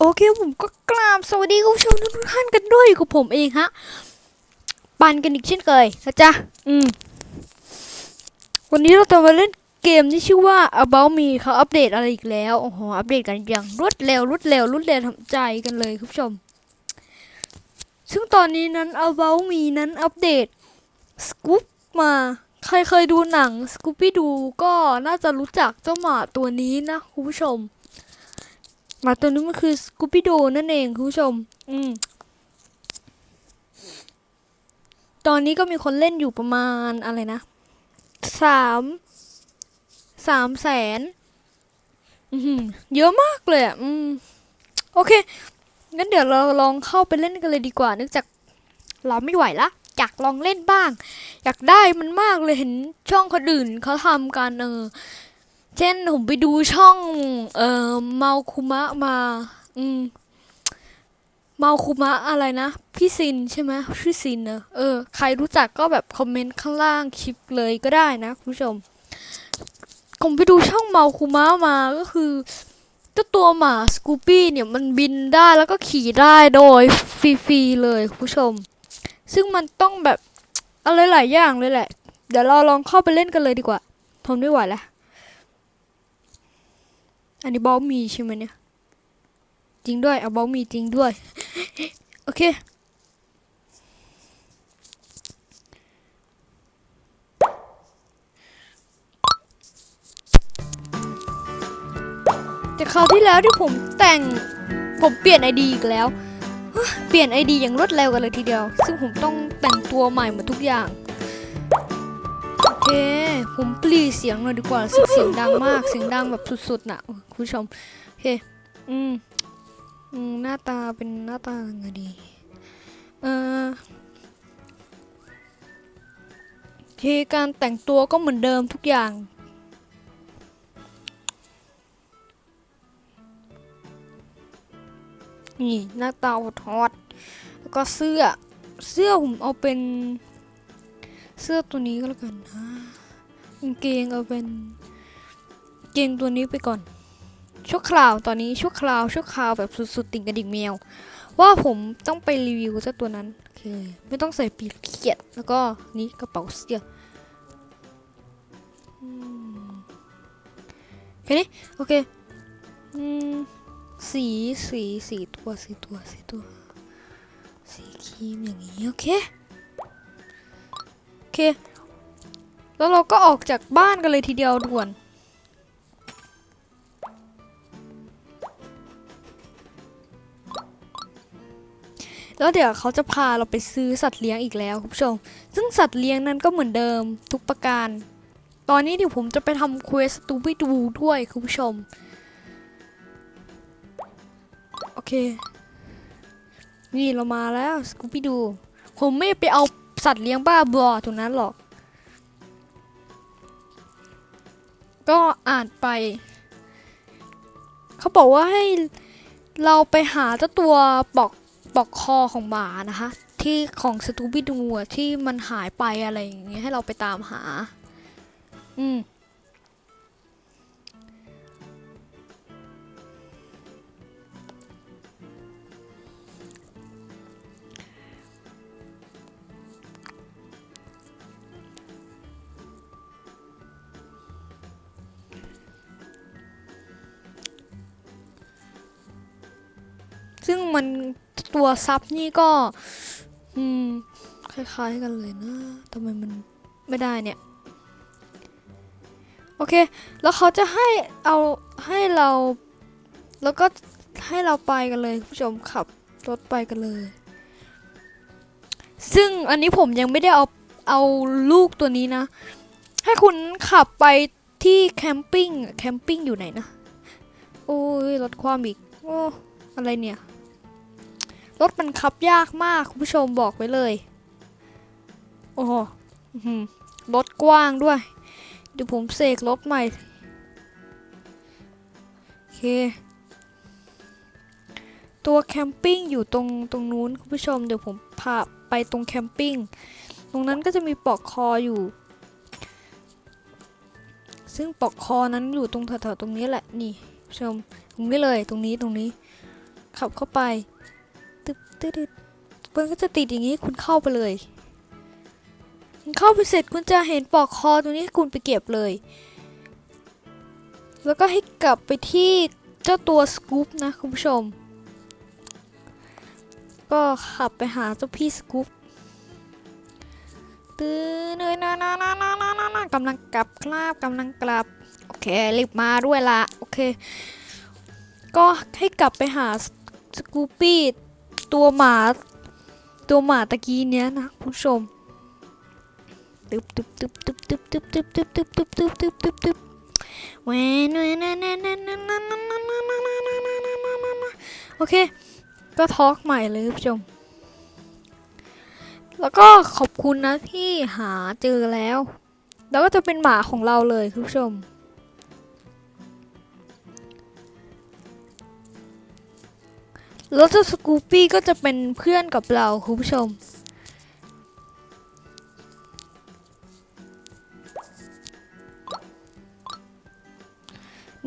โอเคผมก็กราบสวัสดีคุณผู้ชมทุกท่านกันด้วยกับผมเองฮะ ปันกันอีกเช่นเคยนะจ๊ะ อืม วันนี้เราจะมาเล่นเกมที่ชื่อว่า About Me เขาอัปเดตอะไรอีกแล้ว โอ้โห อัปเดตกันอย่างรวดเร็วรวดเร็วรวดเร็วทำใจกันเลยคุณผู้ชม ซึ่งตอนนี้นั้น About Me นั้นอัปเดตสกู๊ปมา ใครเคยดูหนังสกูปปี้ดูก็น่าจะรู้จักเจ้าหมาตัวนี้นะคุณผู้ชม มาตัวนี้มันคือสกูปี้ดูนั่นเองคุณผู้ชม อืม ตอนนี้ก็มีคนเล่นอยู่ประมาณอะไรนะสามสามแสนเยอะมากเลยอะอืม โอเค งั้นเดี๋ยวเราลองเข้าไปเล่นกันเลยดีกว่าเนื่องจากเราไม่ไหวละอยากลองเล่นบ้าง อยากได้มันมากเลยเห็นช่องคนอื่นเขาทำกันเออ เช่นผมไปดูช่อง เอ่อเมาคุมะมา อืมเมาคุมะอะไรนะ พี่ซินใช่ไหมชื่อซินเนอะเออใครรู้จักก็แบบคอมเมนต์ข้างล่างคลิปเลยก็ได้นะคุณผู้ชมผมไปดูช่องเมาคุมะมาก็คือเจ้าตัวหมาสกูปี้เนี่ยมันบินได้แล้วก็ขี่ได้โดยฟรีๆเลยคุณผู้ชม ซึ่งมันต้องแบบอะไรหลายอย่างเลยแหละ เดี๋ยวเราลองเข้าไปเล่นกันเลยดีกว่าทนไม่ไหวแล้ว อันนี้บอลมีใช่ไหมเนี่ย จริงด้วยเอาบอลมีจริงด้วย โอเคแต่คราวที่แล้วที่ผมแต่งผมเปลี่ยนไอดีอีกแล้ว เปลี่ยนไอดีอย่างรวดเร็วกันเลยทีเดียว ซึ่งผมต้องแต่งตัวใหม่หมดทุกอย่าง เค ผมปลีเสียงหน่อยดีกว่า เสียงดังมาก เสียงดังแบบสุดๆนะคุณผู้ชม โอเค อืมอืมหน้าตาเป็นหน้าตาไงดี เออโอเคการแต่งตัวก็เหมือนเดิมทุกอย่าง นี่หน้าตาทอดแล้วก็เสื้อ เสื้อผมเอาเป็น เสื้อตัวนี้ก็แล้วกันนะกางเกงเอาเป็นเกงตัวนี้ไปก่อนชั่วคราวตอนนี้ชั่วคราวชั่วคราวแบบสุดๆติ่งกระดิ่งแมว ว่าผมต้องไปรีวิวเจ้าตัวนั้นโอเคไม่ต้องใส่ปีกเขียดแล้วก็นี่กระเป๋าเสื้ออืมแค่นี้โอเคสีสีสีตัวสีตัวสีตัวสีครีมอย่างนี้โอเค แล้วเราก็ออกจากบ้านกันเลยทีเดียวด่วน แล้วเดี๋ยวเขาจะพาเราไปซื้อสัตว์เลี้ยงอีกแล้วคุณผู้ชม ซึ่งสัตว์เลี้ยงนั้นก็เหมือนเดิมทุกประการ ตอนนี้เดี๋ยวผมจะไปทำเควสตูบิดูด้วยคุณผู้ชม โอเค นี่เรามาแล้วสกูปี้ดู ผมไม่ไปเอา สัตว์เลี้ยงบ้าบอถูกนั้นหรอก ก็อ่านไป เขาบอกว่าให้เราไปหาเจ้าตัวปอกปอกคอของหมานะคะ ที่ของสตูบิดูที่มันหายไปอะไรอย่างเงี้ยให้เราไปตามหา อืม ซึ่งมันตัวซับนี่ก็ อืม คล้ายๆกันเลยนะทำไมมันไม่ได้เนี่ย โอเค แล้วเขาจะให้เอาให้เรา แล้วก็ให้เราไปกันเลยผู้ชมขับรถไปกันเลย ซึ่งอันนี้ผมยังไม่ได้เอาเอาลูกตัวนี้นะ ให้คุณขับไปที่แคมปิ้งแคมปิ้งอยู่ไหนนะ โอ้ยรถความอีก โอ้ อะไรเนี่ย รถมันขับยากมากคุณผู้ชมบอกไว้เลย โอ้โหอื้อหือรถกว้างด้วยเดี๋ยวผมเสกรถใหม่โอเค ตัวแคมปิ้งอยู่ตรงตรงนู้นคุณผู้ชมเดี๋ยวผมพาไปตรงแคมปิ้งตรงนั้นก็จะมีปลอกคออยู่ ซึ่งปลอกคอนั้นอยู่ตรงแถวๆตรงนี้แหละนี่ชมตรงนี้เลยตรงนี้ตรงนี้ขับเข้าไป ตึ๊บตึ๊ดมันก็จะติดอย่างนี้คุณเข้าไปเลยคุณเข้าไปเสร็จคุณจะเห็นปลอกคอตรงนี้คุณไปเก็บเลย แล้วก็ให้กลับไปที่เจ้าตัวสกู๊ปนะคุณผู้ชม ก็ขับไปหาเจ้าพี่สกู๊ปตื่นเลยนะนะนะนะนะนะนะกำลังกลับครับกำลังกลับ โอเครีบมาด้วยละโอเค ก็ให้กลับไปหาสกูปี้ ตัวหมา ตัวหมาตะกี้เนี้ยนะคุณผู้ชมตึ๊บตึ๊บตึ๊บตึ๊บตึ๊บตึ๊บตึ๊บตึ๊บตึ๊บตึ๊บตึ๊บตึ๊บตึ๊บตึ๊บแหวนแหวนนนนนนนนนนนนนนนนแหวนแหวนแหวนแหวนแหวนแหวนแหวนแหวนแหวนแหวนแหวนแหวนโอเค ก็ทอล์กใหม่เลยคุณผู้ชม แล้วก็ขอบคุณนะที่หาเจอแล้ว แล้วก็จะเป็นหมาของเราเลยคุณผู้ชม แล้วเจ้าสกูปี้ก็จะเป็นเพื่อนกับเราคุณผู้ชม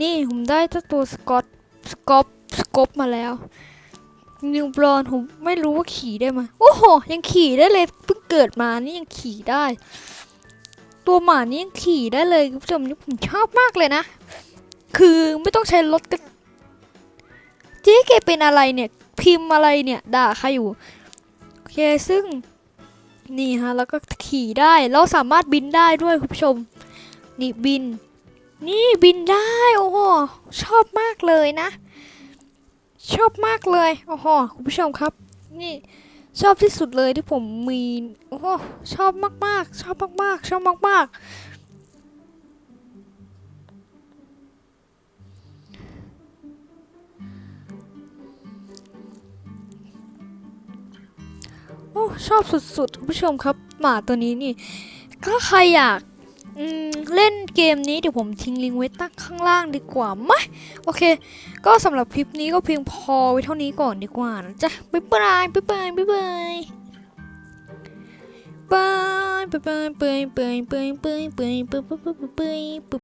นี่ผมได้เจ้าตัวสกอตสกอปสกอปมาแล้วนิวบรอนผมไม่รู้ว่าขี่ได้ไหมโอ้โห ยังขี่ได้เลยเพิ่งเกิดมานี่ยังขี่ได้ ตัวหมานี่ยังขี่ได้เลยคุณผู้ชมนี่ผมชอบมากเลยนะ คือไม่ต้องใช้รถก็เจ๊แกเป็นอะไรเนี่ย พิมพ์อะไรเนี่ย ด่าใครอยู่ โอเค ซึ่งนี่ฮะ แล้วก็ขี่ได้ เราสามารถบินได้ด้วยคุณผู้ชม นี่บิน นี่บินได้ โอ้โห ชอบมากเลยนะ ชอบมากเลย โอ้โห คุณผู้ชมครับ นี่ชอบที่สุดเลยที่ผมมี โอ้โห ชอบมากๆ ชอบมากๆ ชอบมากๆ โอ้ชอบสุดๆคุณผู้ชมครับ หมาตัวนี้นี่ถ้าใครอยากเล่นเกมนี้เดี๋ยวผมทิ้งลิงก์ไว้ตั้งข้างล่างดีกว่าไหมโอเค ก็สำหรับคลิปนี้ก็เพียงพอไว้เท่านี้ก่อนดีกว่านะจ๊ะบ๊ายบายบ๊ายบายบ๊ายบายบายบายบายบายบายบายบายบายบายบายบาย